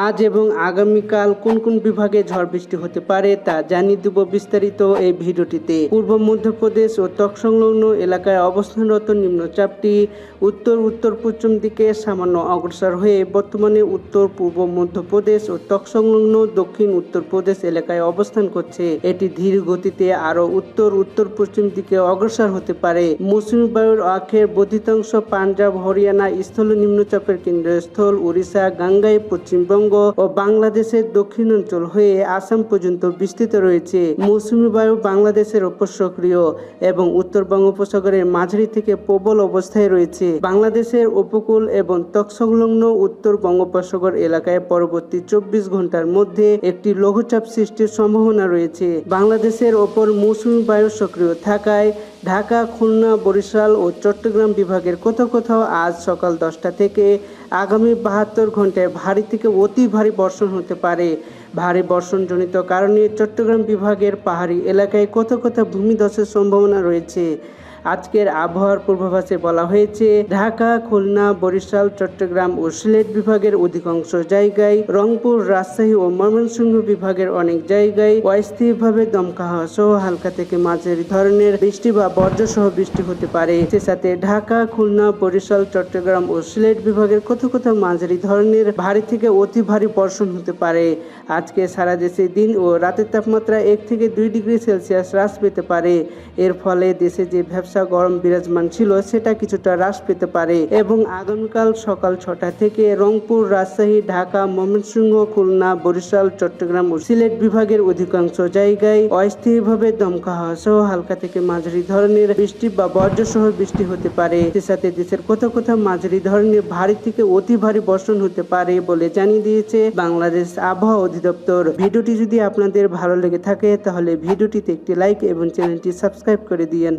আজ এবং আগামীকাল কোন কোন বিভাগে ঝড় বৃষ্টি হতে পারে তা জানিয়ে দেব বিস্তারিত এই ভিডিওটিতে। পূর্ব মধ্যপ্রদেশ ও তৎসংলগ্ন এলাকায় অবস্থানরত নিম্নচাপটি উত্তর উত্তর পশ্চিম দিকে সামান্য অগ্রসর হয়ে বর্তমানে উত্তর, পূর্ব মধ্যপ্রদেশ ও তৎসংলগ্ন দক্ষিণ উত্তরপ্রদেশ এলাকায় অবস্থান করছে। এটি ধীর গতিতে আরও উত্তর উত্তর পশ্চিম দিকে অগ্রসর হতে পারে। মৌসুমী বায়ুর আখের বর্ধিতাংশ পাঞ্জাব, হরিয়ানা স্থল নিম্নচাপের কেন্দ্রস্থল, উড়িষ্যা গাঙ্গাই পশ্চিমবঙ্গ ও বাংলাদেশের দক্ষিণাঞ্চল হয়ে আসাম পর্যন্ত বিস্তৃত রয়েছে। মৌসুমি বায়ু বাংলাদেশের ওপর সক্রিয় এবং উত্তর বঙ্গোপসাগরের মাঝারি থেকে প্রবল অবস্থায় রয়েছে। বাংলাদেশের উপকূল এবং তৎসংলগ্ন উত্তর বঙ্গোপসাগর এলাকায় পরবর্তী চব্বিশ ঘণ্টার মধ্যে একটি লঘুচাপ সৃষ্টির সম্ভাবনা রয়েছে। বাংলাদেশের ওপর মৌসুমি বায়ু সক্রিয় থাকায় ঢাকা, খুলনা, বরিশাল ও চট্টগ্রাম বিভাগের কোথাও কোথাও আজ সকাল দশটা থেকে আগামী বাহাত্তর ঘন্টায় ভারী থেকে অতি ভারী বর্ষণ হতে পারে। ভারী বর্ষণজনিত কারণে চট্টগ্রাম বিভাগের পাহাড়ি এলাকায় কোথাও কোথাও ভূমিধসের সম্ভাবনা রয়েছে? আজকের আবহাওয়ার পূর্বাভাসে বলা হয়েছে, ঢাকা, খুলনা, বরিশাল, চট্টগ্রাম ও সিলেট বিভাগের অধিকাংশ জায়গায়, রংপুর, রাজশাহী ও ময়মনসিংহ বিভাগের অনেক জায়গায় অস্থায়ীভাবে দমকা হওয়া সহ হালকা থেকে মাঝারি ধরনের বৃষ্টি বা বজ্রসহ বৃষ্টি হতে পারে। সে সাথে ঢাকা, খুলনা, বরিশাল, চট্টগ্রাম ও সিলেট বিভাগের কোথাও কোথাও মাঝারি ধরনের ভারী থেকে অতি ভারী বর্ষণ হতে পারে। আজকে সারা দেশে দিন ও রাতের তাপমাত্রা এক থেকে দুই ডিগ্রি সেলসিয়াস হ্রাস পেতে পারে। এর ফলে দেশে যে ব্যবসা গরম বিরাজমান ছিল, সেটা কিছুটা হ্রাস পেতে পারে। এবং আগামীকাল সকাল ছটা থেকে রংপুর, রাজশাহী, ঢাকা, ময়মনসিংহ, খুলনা, বরিশাল, চট্টগ্রাম ও সিলেট বিভাগের অধিকাংশ জায়গায় অস্থায়ীভাবে দমকা হওয়া সহ হালকা থেকে মাঝারি ধরনের বৃষ্টি বা বজ্রসহ বৃষ্টি হতে পারে। সাথে দেশের কোথাও কোথাও মাঝারি ধরনের ভারী থেকে অতি ভারী বর্ষণ হতে পারে বলে জানিয়ে দিয়েছে বাংলাদেশ আবহাওয়া অধিদপ্তর। ভিডিওটি যদি আপনাদের ভালো লেগে থাকে, তাহলে ভিডিওটিতে একটি লাইক এবং চ্যানেলটি সাবস্ক্রাইব করে দিয়েন।